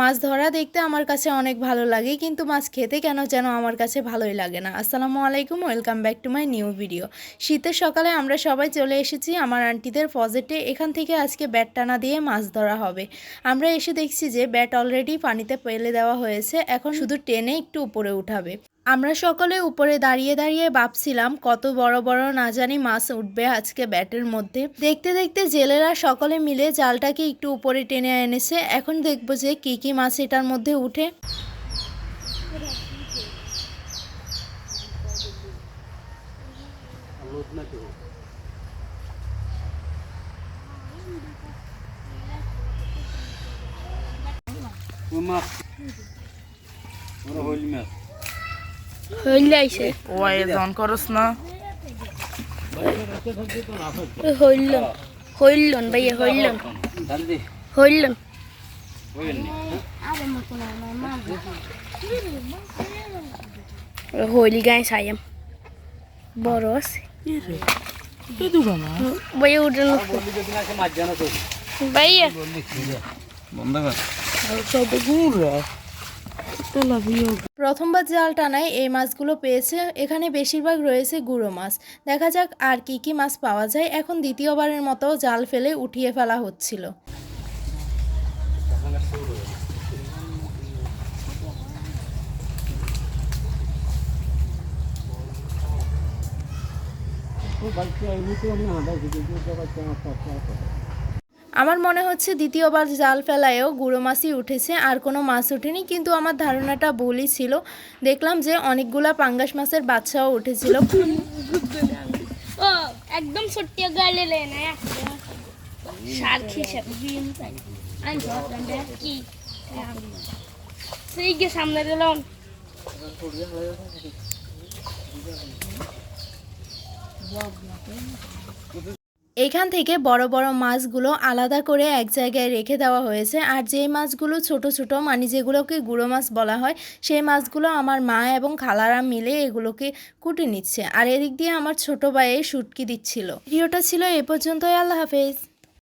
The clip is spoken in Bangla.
মাছ ধরা দেখতে আমার কাছে অনেক ভালো লাগে, কিন্তু মাছ খেতে কেন যেন আমার কাছে ভালোই লাগে না। আসসালামু আলাইকুম, welcome back to my new video. শীতের সকালে আমরা সবাই চলে এসেছি আমার আন্টিদের ফজেটে, এখান থেকে আজকে ব্যাট টানা দিয়ে মাছ ধরা হবে। আমরা এসে দেখছি যে ব্যাট অলরেডি পানিতে পেলে দেওয়া হয়েছে, এখন শুধু টেনে একটু উপরে উঠাবে। আমরা সকলে উপরে দাঁড়িয়ে দাঁড়িয়ে ভাবছিলাম, কত বড় বড় না জানি মাছ উঠবে আজকে ব্যাটের মধ্যে। দেখতে দেখতে জেলেরা সকলে মিলে জালটাকে একটু উপরে টেনে এনেছে। এখন দেখব যে কি কি মাছ এটার মধ্যে উঠে। মাছ? হইল আইছে। ও আয়োজন করস না। হইলন হইলন ভাইয়া হইলন হইলন হইল গাই সাইম বড় আছে। ভাইয়া জানা তো ভাইয়া বন্ধ কর। প্রথমবার জাল টানায় এই মাছগুলো পেয়েছে। এখানে বেশিরভাগ রয়েছে গুঁড়ো মাছ। দেখা যাক আর কি কি মাছ পাওয়া যায়। এখন দ্বিতীয়বারের মতো জাল ফেলে উঠিয়ে ফেলা হচ্ছিল। আমার মনে হচ্ছে দ্বিতীয়বার জাল ফেলায়ও গুঁড়ো মাছই উঠেছে, আর কোনো মাছ ওঠেনি কিন্তু আমার ধারণাটা ভুলই ছিল। দেখলাম যে অনেকগুলা পাঙ্গাস মাছের বাচ্চাও উঠেছিল। একদম কি সেই গে সামনে দিলাম। এখান থেকে বড় বড় মাছগুলো আলাদা করে এক জায়গায় রেখে দেওয়া হয়েছে। আর যে মাছগুলো ছোট ছোট মানে যেগুলোকে গুঁড়ো মাছ বলা হয়, সেই মাছগুলো আমার মা এবং খালারা মিলে এগুলোকে কুটে নিচ্ছে। আর এদিক দিয়ে আমার ছোট ভাইয়ে শুটকি দিচ্ছিল। ভিডিওটা ছিল এ পর্যন্তই। আল্লাহ হাফেজ।